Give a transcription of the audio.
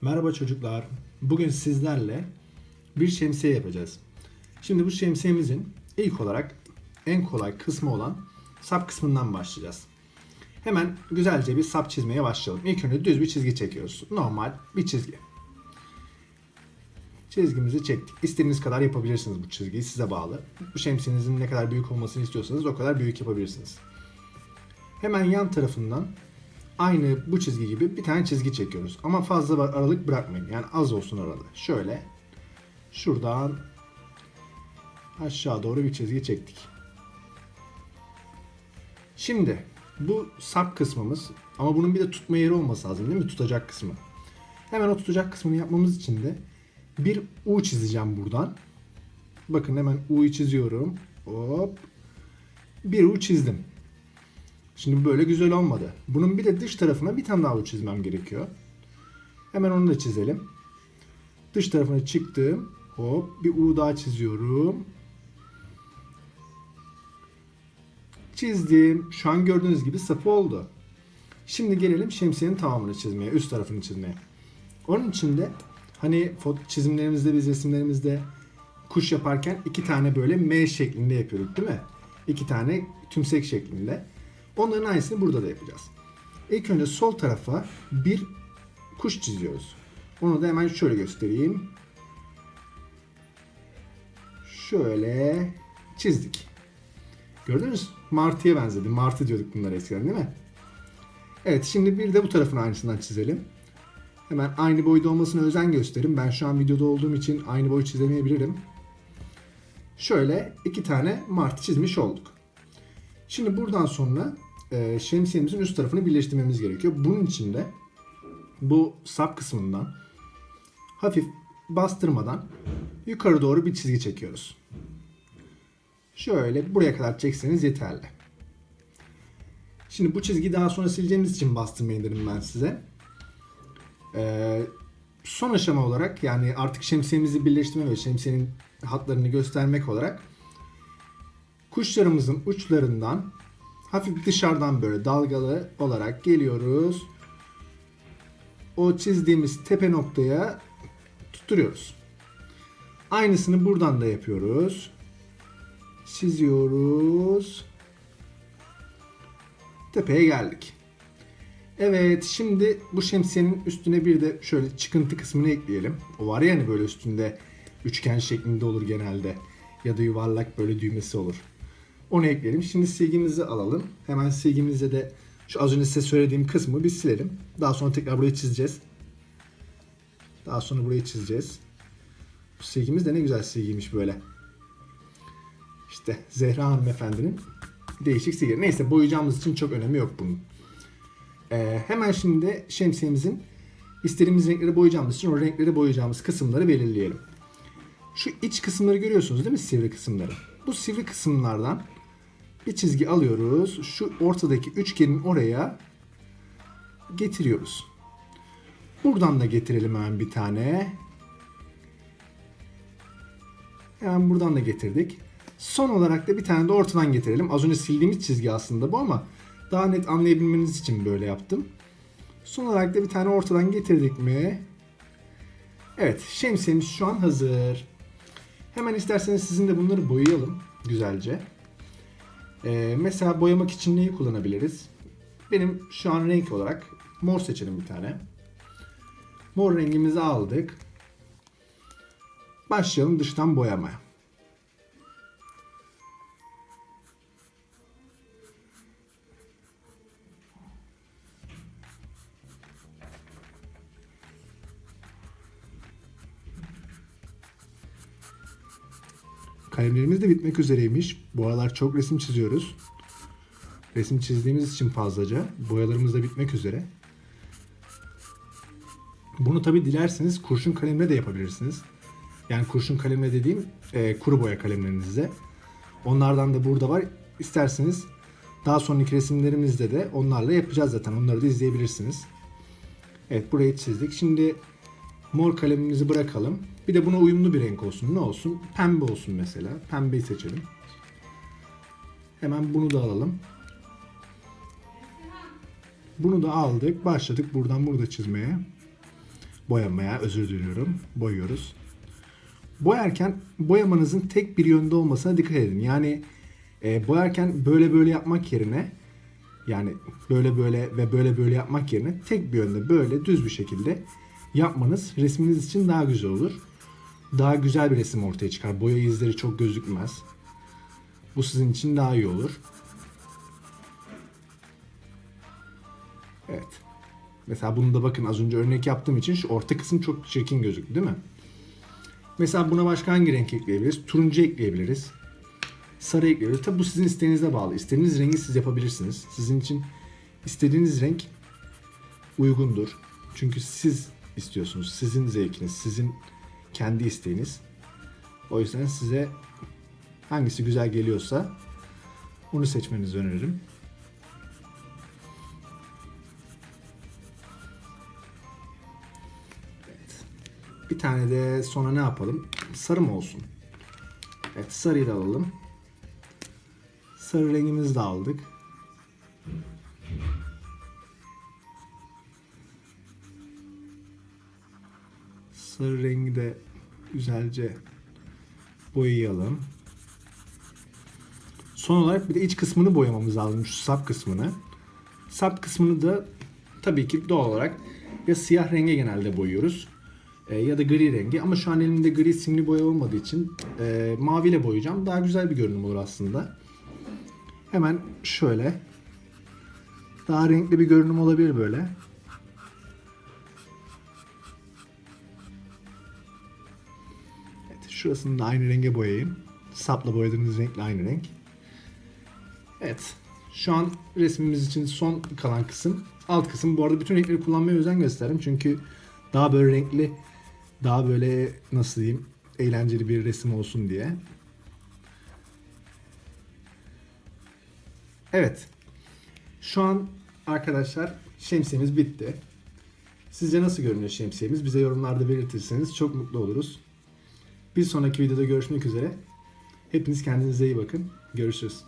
Merhaba çocuklar. Bugün sizlerle bir şemsiye yapacağız. Şimdi bu şemsiyemizin ilk olarak en kolay kısmı olan sap kısmından başlayacağız. Hemen güzelce bir sap çizmeye başlayalım. İlk önce düz bir çizgi çekiyoruz. Normal bir çizgi. Çizgimizi çektik. İstediğiniz kadar yapabilirsiniz bu çizgiyi. Size bağlı. Bu şemsiyenizin ne kadar büyük olmasını istiyorsanız o kadar büyük yapabilirsiniz. Hemen yan tarafından aynı bu çizgi gibi bir tane çizgi çekiyoruz. Ama fazla aralık bırakmayın. Yani az olsun aralığı. Şöyle şuradan aşağı doğru bir çizgi çektik. Şimdi bu sap kısmımız ama bunun bir de tutma yeri olması lazım değil mi? Tutacak kısmı. Hemen o tutacak kısmını yapmamız için de bir U çizeceğim buradan. Bakın hemen U'yu çiziyorum. Hop. Bir U çizdim. Şimdi böyle güzel olmadı. Bunun bir de dış tarafına bir tane daha U çizmem gerekiyor. Hemen onu da çizelim. Dış tarafına çıktım. Hop bir U daha çiziyorum. Çizdim. Şu an gördüğünüz gibi sapı oldu. Şimdi gelelim şemsiyenin tamamını çizmeye, üst tarafını çizmeye. Onun için de hani çizimlerimizde, biz resimlerimizde kuş yaparken iki tane böyle M şeklinde yapıyorduk değil mi? İki tane tümsek şeklinde. Onların aynısını burada da yapacağız. İlk önce sol tarafa bir kuş çiziyoruz. Onu da hemen şöyle göstereyim. Şöyle çizdik. Gördünüz? Martıya benzedi. Martı diyorduk bunlara eskiden değil mi? Evet şimdi bir de bu tarafın aynısından çizelim. Hemen aynı boyda olmasına özen gösterin. Ben şu an videoda olduğum için aynı boy çizemeyebilirim. Şöyle iki tane martı çizmiş olduk. Şimdi buradan sonra e, şemsiyemizin üst tarafını birleştirmemiz gerekiyor. Bunun için de bu sap kısmından hafif bastırmadan yukarı doğru bir çizgi çekiyoruz. Şöyle buraya kadar çekseniz yeterli. Şimdi bu çizgiyi daha sonra sileceğimiz için bastırmayın dedim ben size. Ee, son aşama olarak yani artık şemsiyemizi birleştirme ve şemsiyenin hatlarını göstermek olarak kuşlarımızın uçlarından hafif dışarıdan böyle dalgalı olarak geliyoruz. O çizdiğimiz tepe noktaya tutturuyoruz. Aynısını buradan da yapıyoruz. Çiziyoruz. Tepeye geldik. Evet şimdi bu şemsiyenin üstüne bir de şöyle çıkıntı kısmını ekleyelim. O var ya hani böyle üstünde üçgen şeklinde olur genelde. Ya da yuvarlak böyle düğmesi olur. Onu ekleyelim. Şimdi silgimizi alalım. Hemen silgimizde de şu az önce size söylediğim kısmı bir silelim. Daha sonra tekrar burayı çizeceğiz. Daha sonra burayı çizeceğiz. Bu silgimiz de ne güzel silgiymiş böyle. İşte Zehra hanımefendinin değişik silgi. Neyse boyayacağımız için çok önemi yok bunun. Ee, hemen şimdi şemsiyemizin istediğimiz renkleri boyayacağımız için o renkleri boyayacağımız kısımları belirleyelim. Şu iç kısımları görüyorsunuz değil mi? Sivri kısımları. Bu sivri kısımlardan bir çizgi alıyoruz. Şu ortadaki üçgenin oraya getiriyoruz. Buradan da getirelim hemen bir tane. Hemen buradan da getirdik. Son olarak da bir tane de ortadan getirelim. Az önce sildiğimiz çizgi aslında bu ama daha net anlayabilmeniz için böyle yaptım. Son olarak da bir tane ortadan getirdik mi? Evet, şemsiyemiz şu an hazır. Hemen isterseniz sizin de bunları boyayalım güzelce. Ee, mesela boyamak için neyi kullanabiliriz? Benim şu an renk olarak mor seçelim bir tane. Mor rengimizi aldık. Başlayalım dıştan boyamaya. Kalemlerimiz de bitmek üzereymiş. Bu aralar çok resim çiziyoruz. Resim çizdiğimiz için fazlaca. Boyalarımız da bitmek üzere. Bunu tabi dilerseniz kurşun kalemle de yapabilirsiniz. Yani kurşun kalemle dediğim e, kuru boya kalemlerinizde. Onlardan da burada var. İsterseniz daha sonraki resimlerimizde de onlarla yapacağız zaten. Onları da izleyebilirsiniz. Evet burayı çizdik. Şimdi mor kalemimizi bırakalım. Bir de buna uyumlu bir renk olsun. Ne olsun? Pembe olsun mesela. Pembeyi seçelim. Hemen bunu da alalım. Bunu da aldık. Başladık buradan burada çizmeye. boyamaya özür diliyorum. Boyuyoruz. Boyarken boyamanızın tek bir yönde olmasına dikkat edin. Yani e, boyarken böyle böyle yapmak yerine yani böyle böyle ve böyle böyle yapmak yerine tek bir yönde böyle düz bir şekilde yapmanız resminiz için daha güzel olur. Daha güzel bir resim ortaya çıkar. Boya izleri çok gözükmez. Bu sizin için daha iyi olur. Evet. Mesela bunu da bakın az önce örnek yaptığım için şu orta kısım çok çirkin gözüktü değil mi? Mesela buna başka hangi renk ekleyebiliriz? Turuncu ekleyebiliriz. Sarı ekleyebiliriz. Tabi bu sizin isteğinize bağlı. İstediğiniz rengi siz yapabilirsiniz. Sizin için istediğiniz renk uygundur. Çünkü siz istiyorsunuz. Sizin zevkiniz, sizin kendi isteğiniz. O yüzden size hangisi güzel geliyorsa onu seçmenizi öneririm. Evet. Bir tane de sonra ne yapalım? Sarı mı olsun? Evet sarıyı da alalım. Sarı rengimizi de aldık. Sarı rengi de güzelce boyayalım. Son olarak bir de iç kısmını boyamamız lazım. Şu sap kısmını. Sap kısmını da tabii ki doğal olarak ya siyah renge genelde boyuyoruz e, ya da gri rengi. Ama şu an elimde gri simli boya olmadığı için e, maviyle boyayacağım. Daha güzel bir görünüm olur aslında. Hemen şöyle. Daha renkli bir görünüm olabilir böyle. Şurasını da aynı renge boyayayım. Sapla boyadığınız renkle aynı renk. Evet. Şu an resmimiz için son kalan kısım. Alt kısım. Bu arada bütün renkleri kullanmaya özen gösterdim. Çünkü daha böyle renkli, daha böyle nasıl diyeyim, eğlenceli bir resim olsun diye. Evet. Şu an arkadaşlar şemsiyemiz bitti. Sizce nasıl görünüyor şemsiyemiz? Bize yorumlarda belirtirseniz çok mutlu oluruz. Bir sonraki videoda görüşmek üzere. Hepiniz kendinize iyi bakın. Görüşürüz.